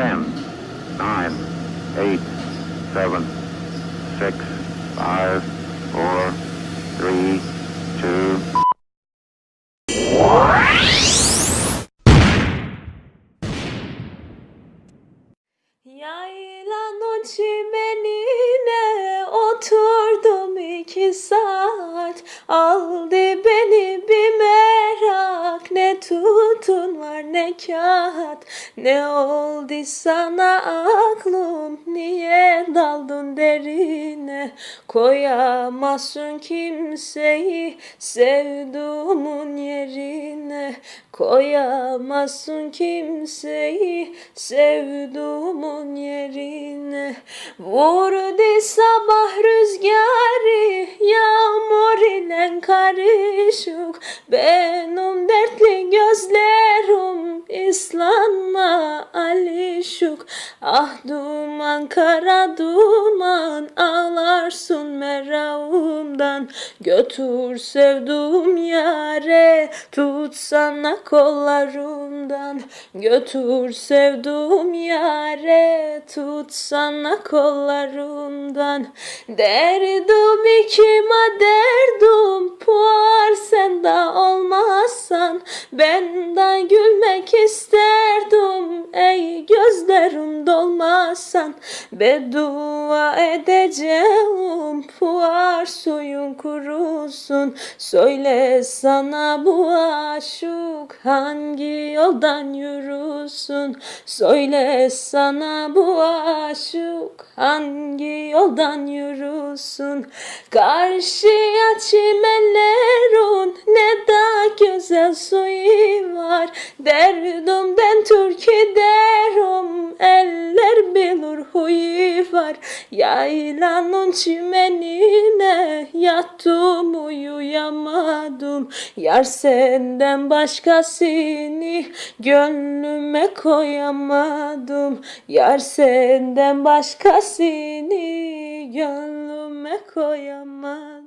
Ten, nine, eight, seven, six, five, four, three, two, Yaylanın çimenine oturdum iki saat. Aldı beni bir Ne tutun var ne kağıt Ne oldu sana aklım? Niye daldın derine? Koyamazsın kimseyi Sevduğumun yerine. Koyamazsın kimseyi sevduğumun yerine. Vurdu sabah karışık Benim dertli gözlerim islanma alişuk Ah duman kara duman ağlarsın meravumdan Götür sevduğum yare tutsana kollarımdan. Götür sevduğum yare tutsana kollarımdan. Derdim kime derdim puar sen de olmazsan Benden gülmek isterdim. Ey gözlerim dolmazsan Beddua edeceğim. Puar suyun kurusun. Söyle sana bu aşık hangi yoldan yürüsün Söyle sana bu aşık hangi yoldan yürüsün? Karşıya çimenlerin ne da güzel suyu var. Derdimden türkü derim eller bilir huyu var. Yaylanın çimenine yattım uyuyamadım. Yar senden başkasını gönlüme koyamadım. Yar senden başkasını gönlüme koyamadım